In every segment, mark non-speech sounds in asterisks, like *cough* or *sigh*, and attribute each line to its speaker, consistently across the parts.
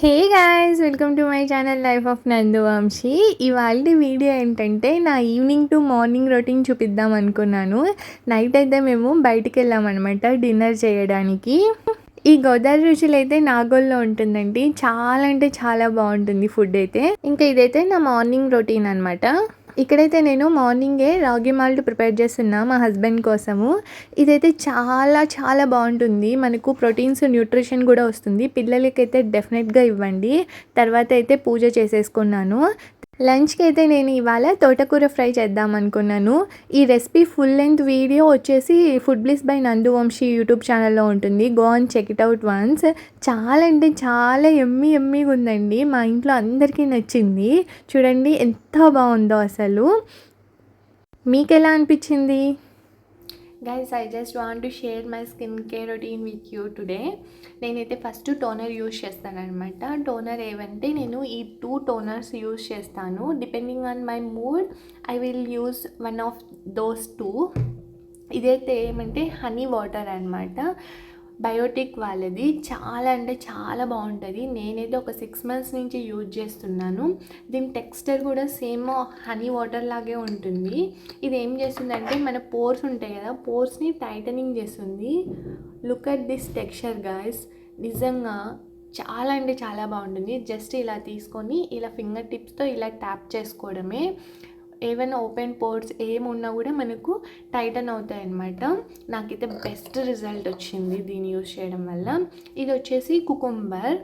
Speaker 1: Hey guys welcome to my channel life of Nanduvamshi ఇవాళ video ఏంటంటే నా evening to morning routine చూపిద్దాం అనుకున్నాను. నైట్ అయితే మేము బయటికి వెళ్ళామన్నమాట డిన్నర్ చేయడానికి. ఈ గోదావరి రుచులు అయితే నాగోల్లో ఉంటుందండి. చాలా అంటే చాలా బాగుంటుంది ఫుడ్ అయితే. ఇంకా ఇదైతే నా మార్నింగ్ రొటీన్ అనమాట ఇక్కడైతే నేను మార్నింగే రాగి మాల్ట్ ప్రిపేర్ చేస్తున్నా మా హస్బెండ్ కోసము. ఇదైతే చాలా చాలా బాగుంటుంది. మనకు ప్రోటీన్స్ న్యూట్రిషన్ కూడా వస్తుంది. పిల్లలకైతే డెఫినెట్గా ఇవ్వండి. తర్వాత అయితే పూజ చేసేసుకున్నాను. లంచ్కి అయితే నేను ఇవాళ తోటకూర ఫ్రై చేద్దాం అనుకున్నాను. ఈ రెసిపీ ఫుల్ లెంత్ వీడియో వచ్చేసి food bliss by Nandu Vamshi YouTube ఛానల్లో ఉంటుంది. Go and check it out once. చాలా అంటే చాలా ఎమ్మి ఎమ్మిగా ఉందండి. మా ఇంట్లో అందరికీ నచ్చింది. చూడండి ఎంత బాగుందో అసలు. మీకు ఎలా అనిపించింది? Guys I just want to share my skin care routine with you today నేనైతే ఫస్ట్ టోనర్ యూస్ చేస్తానమాట టోనర్ ఏవంటే నేను ఈ టూ టోనర్స్ యూస్ చేస్తాను. Depending on my mood I will use one of those two ఇదైతే ఏమంటే honey water అనమాట Biotique వాళ్ళది. చాలా అంటే చాలా బాగుంటుంది. నేనైతే ఒక సిక్స్ మంత్స్ నుంచి యూజ్ చేస్తున్నాను. దీని టెక్స్చర్ కూడా సేమ్ హనీ వాటర్ లాగే ఉంటుంది. ఇది ఏం చేస్తుందంటే మన పోర్స్ ఉంటాయి కదా పోర్స్ని టైటనింగ్ చేస్తుంది. Look at this texture guys నిజంగా చాలా అంటే చాలా బాగుంటుంది. జస్ట్ ఇలా తీసుకొని ఇలా ఫింగర్ టిప్స్తో ఇలా ట్యాప్ చేసుకోవడమే. ఏవైనా ఓపెన్ పోర్ట్స్ ఏమున్నా కూడా మనకు టైటన్ అవుతాయి అన్నమాట నాకైతే బెస్ట్ రిజల్ట్ వచ్చింది దీన్ని యూజ్ చేయడం వల్ల. ఇది వచ్చేసి కుకుంబర్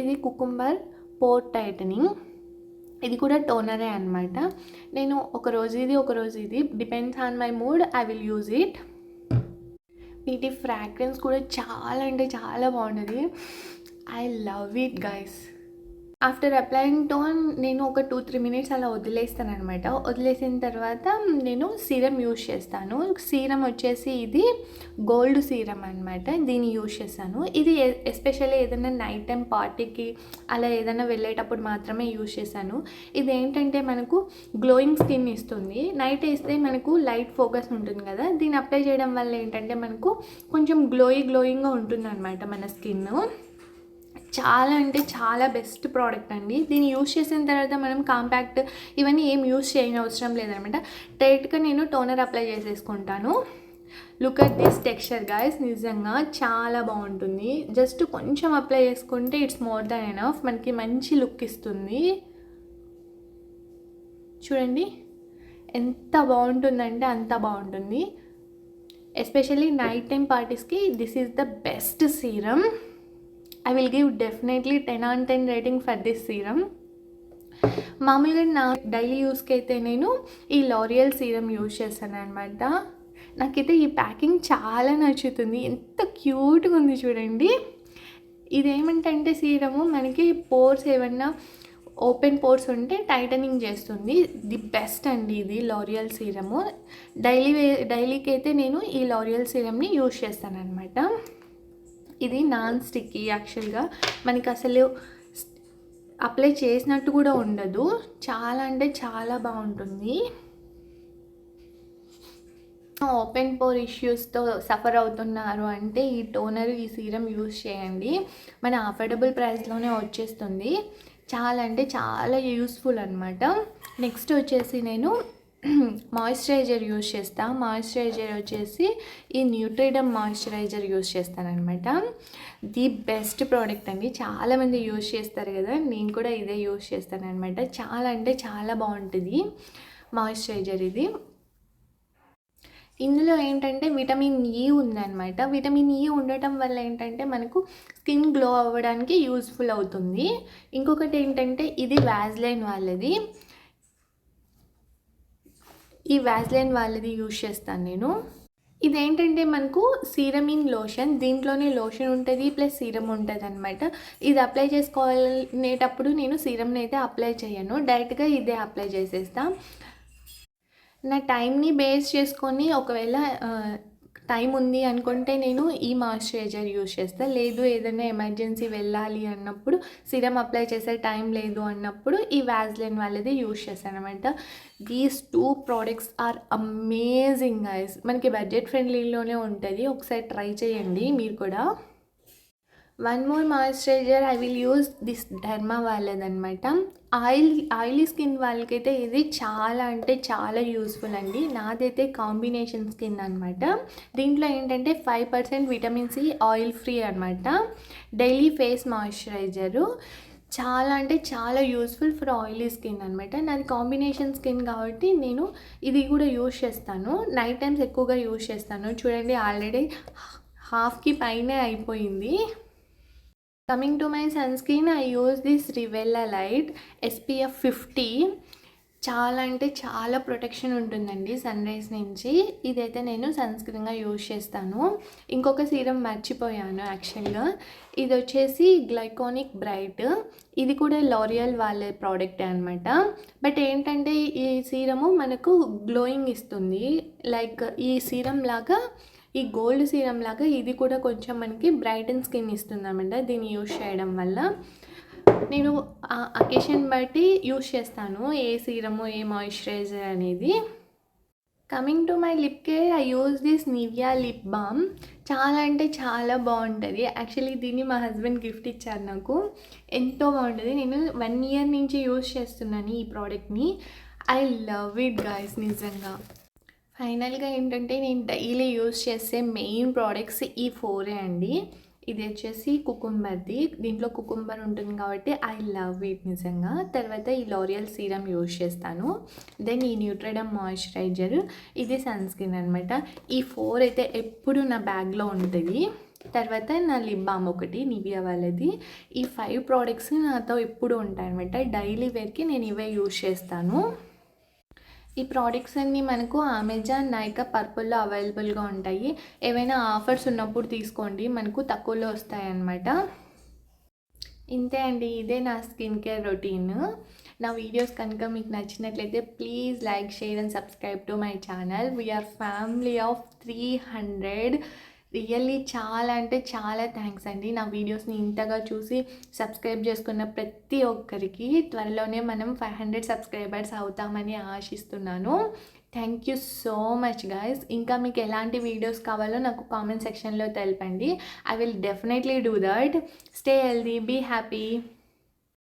Speaker 1: ఇది కుకుంబర్ పోర్ట్ టైటనింగ్ ఇది కూడా టోనరే అనమాట నేను ఒక రోజు ఇది ఒక రోజు ఇది. Depends on my mood I will use it వీటి ఫ్రాగ్రెన్స్ కూడా చాలా అంటే చాలా బాగుంటుంది. I love it guys after applying tone నేను ఒక టూ త్రీ మినిట్స్ అలా వదిలేస్తాను అనమాట వదిలేసిన తర్వాత నేను సీరం యూస్ చేస్తాను. సీరం వచ్చేసి ఇది గోల్డ్ సీరం అనమాట దీన్ని యూజ్ చేస్తాను. ఇది ఎస్పెషల్లీ ఏదైనా నైట్ టైం పార్టీకి అలా ఏదైనా వెళ్ళేటప్పుడు మాత్రమే యూజ్ చేశాను ఇది ఏంటంటే మనకు గ్లోయింగ్ స్కిన్ ఇస్తుంది. నైట్ వేస్తే మనకు లైట్ ఫోకస్ ఉంటుంది కదా. దీన్ని అప్లై చేయడం వల్ల ఏంటంటే మనకు కొంచెం గ్లోయి గ్లోయింగ్గా ఉంటుంది అనమాట మన స్కిన్. చాలా అంటే చాలా బెస్ట్ ప్రోడక్ట్ అండి. దీన్ని యూస్ చేసిన తర్వాత మనం కాంపాక్ట్ ఇవన్నీ ఏం యూస్ చేయని అవసరం లేదనమాట. డైరెక్ట్గా నేను టోనర్ అప్లై చేసేసుకుంటాను. Look at this texture guys నిజంగా చాలా బాగుంటుంది. జస్ట్ కొంచెం అప్లై చేసుకుంటే ఇట్స్ మోర్ దాన్ ఎనఫ్ మనకి మంచి లుక్ ఇస్తుంది. చూడండి. ఎంత బాగుంటుందంటే అంత బాగుంటుంది. ఎస్పెషల్లీ నైట్ టైం పార్టీస్కి this is the best serum I will give definitely ten on ten rating for this serum మామూలుగా నా డైలీ యూస్కి అయితే నేను ఈ లారియల్ సీరం యూస్ చేస్తాను అనమాట నాకైతే ఈ ప్యాకింగ్ చాలా నచ్చుతుంది. ఎంత క్యూట్గా ఉంది చూడండి. ఇదేమిటంటే సీరము మనకి పోర్స్ ఏమన్నా ఓపెన్ పోర్స్ ఉంటే టైటనింగ్ చేస్తుంది. ది బెస్ట్ అండి ఇది లారియల్ సీరము డైలీ డైలీకి అయితే నేను ఈ లారియల్ సీరమ్ని యూజ్ చేస్తాను అనమాట ఇది నాన్ స్టిక్కీ యాక్చువల్గా. మనకి అసలు అప్లై చేసినట్టు కూడా ఉండదు. చాలా అంటే చాలా బాగుంటుంది. ఓపెన్ పోర్ ఇష్యూస్తో సఫర్ అవుతున్నారు అంటే ఈ టోనర్ ఈ సీరం యూస్ చేయండి. మన అఫోర్డబుల్ ప్రైస్లోనే వచ్చేస్తుంది. చాలా అంటే చాలా యూస్ఫుల్ అనమాట నెక్స్ట్ వచ్చేసి నేను *clears throat* మాయిశ్చరైజర్ యూస్ చేస్తా. మాయిశ్చరైజర్ వచ్చేసి ఈ న్యూట్రీడమ్ మాయిశ్చరైజర్ యూస్ చేస్తానమాట ది బెస్ట్ ప్రోడక్ట్ అండి. చాలామంది యూస్ చేస్తారు కదా నేను కూడా ఇదే యూస్ చేస్తానమాట చాలా అంటే చాలా బాగుంటుంది మాయిశ్చరైజర్ ఇది. ఇందులో ఏంటంటే విటమిన్ ఈ ఉందన్నమాట. విటమిన్ ఈ ఉండటం వల్ల ఏంటంటే మనకు స్కిన్ గ్లో అవ్వడానికి యూస్ఫుల్ అవుతుంది. ఇంకొకటి ఏంటంటే ఇది వ్యాజ్లైన్ వాళ్ళది. ఈ వ్యాజ్లైన్ వాళ్ళది యూజ్ చేస్తాను నేను. ఇదేంటంటే మనకు సీరమిన్ లోషన్ దీంట్లోనే లోషన్ ఉంటుంది ప్లస్ సీరం ఉంటుంది అనమాట ఇది అప్లై చేసుకోవాలనేటప్పుడు నేను సీరంని అయితే అప్లై చేయను. డైరెక్ట్గా ఇదే అప్లై చేసేస్తాను నా టైంని బేస్ చేసుకొని ఒకవేళ టైం ఉంది అనుకుంటే నేను ఈ మాయిశ్చరైజర్ యూజ్ చేస్తాను లేదు ఏదైనా ఎమర్జెన్సీ వెళ్ళాలి అన్నప్పుడు సిరం అప్లై చేసే టైం లేదు అన్నప్పుడు ఈ వ్యాజ్లైన్ వాళ్ళది యూస్ చేస్తాను అనమాట these two products are amazing guys మనకి బడ్జెట్ ఫ్రెండ్లీలోనే ఉంటుంది. ఒకసారి ట్రై చేయండి మీరు కూడా. One more moisturizer I will use this Derma వాళ్ళదనమాట oil oily skin వాళ్ళకైతే ఇది చాలా అంటే చాలా యూస్ఫుల్ అండి. నాదైతే కాంబినేషన్ స్కిన్ అనమాట దీంట్లో ఏంటంటే five percent vitamin C oil free అనమాట డైలీ ఫేస్ మాయిశ్చరైజరు. చాలా అంటే చాలా యూస్ఫుల్ ఫర్ ఆయిలీ స్కిన్ అనమాట నాది కాంబినేషన్ స్కిన్ కాబట్టి నేను ఇది కూడా యూస్ చేస్తాను. నైట్ టైమ్స్ ఎక్కువగా యూస్ చేస్తాను. చూడండి ఆల్రెడీ హాఫ్కి పైనే అయిపోయింది. Coming to my sun screen I use this రివెల్లా light SPF fifty చాలా అంటే చాలా ప్రొటెక్షన్ ఉంటుందండి సన్ రైజ్ నుంచి. ఇదైతే నేను సన్ స్క్రీన్గా యూజ్ చేస్తాను. ఇంకొక సీరం మర్చిపోయాను యాక్చువల్గా ఇది వచ్చేసి గ్లైకానిక్ బ్రైట్ ఇది కూడా లారియల్ వాళ్ళ ప్రోడక్ట్ అనమాట బట్ ఏంటంటే ఈ సీరము మనకు గ్లోయింగ్ ఇస్తుంది. లైక్ ఈ సీరం లాగా ఈ గోల్డ్ సీరం లాగా ఇది కూడా కొంచెం మనకి బ్రైటన్ స్కిన్ ఇస్తుంది అనమాట దీన్ని యూజ్ చేయడం వల్ల. నేను ఆ అకేషన్ బట్టి యూజ్ చేస్తాను ఏ సీరము ఏ మాయిశ్చరైజర్ అనేది. Coming to my lip care I use this Nivea lip balm చాలా అంటే చాలా బాగుంటుంది. యాక్చువల్లీ దీన్ని మా హస్బెండ్ గిఫ్ట్ ఇచ్చారు నాకు. ఎంతో బాగుంటుంది. నేను వన్ ఇయర్ నుంచి యూజ్ చేస్తున్నాను ఈ ప్రోడక్ట్ని ఐ లవ్ ఇట్ గాయస్ నిజంగా. ఫైనల్గా ఏంటంటే నేను డైలీ యూజ్ చేసే మెయిన్ ప్రోడక్ట్స్ ఈ ఫోరే అండి. ఇది వచ్చేసి కుకుంబర్ది. దీంట్లో కుకుంబర్ ఉంటుంది కాబట్టి ఐ లవ్ ఇట్ నిజంగా. తర్వాత ఈ లారియల్ సీరం యూజ్ చేస్తాను. దెన్ ఈ న్యూట్రడమ్ మాయిశ్చరైజర్ ఇది సన్ స్క్రీన్ అనమాట ఈ ఫోర్ అయితే ఎప్పుడు నా బ్యాగ్లో ఉంటుంది. తర్వాత నా లిప్ బామ్ ఒకటి నివియా వాళ్ళది. ఈ ఫైవ్ ప్రోడక్ట్స్ నాతో ఎప్పుడు ఉంటాయి అనమాట డైలీ వేర్కి నేను ఇవే యూజ్ చేస్తాను. ఈ ప్రోడక్ట్స్ అన్నీ మనకు అమెజాన్ నైకా పర్పుల్లో అవైలబుల్గా ఉంటాయి. ఏవైనా ఆఫర్స్ ఉన్నప్పుడు తీసుకోండి. మనకు తక్కువలో వస్తాయన్నమాట. ఇంతే అండి. ఇదే నా స్కిన్ కేర్ రొటీన్ నా వీడియోస్ కనుక మీకు నచ్చినట్లయితే please like share and subscribe to my channel we are family of three hundred really చాలా అంటే చాలా థ్యాంక్స్ అండి. నా వీడియోస్ని ఇంతగా చూసి సబ్స్క్రైబ్ చేసుకున్న ప్రతి ఒక్కరికి త్వరలోనే మనం ఫైవ్ హండ్రెడ్ సబ్స్క్రైబర్స్ అవుతామని ఆశిస్తున్నాను. Thank you so much guys. ఇంకా మీకు ఎలాంటి వీడియోస్ కావాలో నాకు కామెంట్ సెక్షన్లో తెలపండి. I will definitely do that. Stay healthy be happy.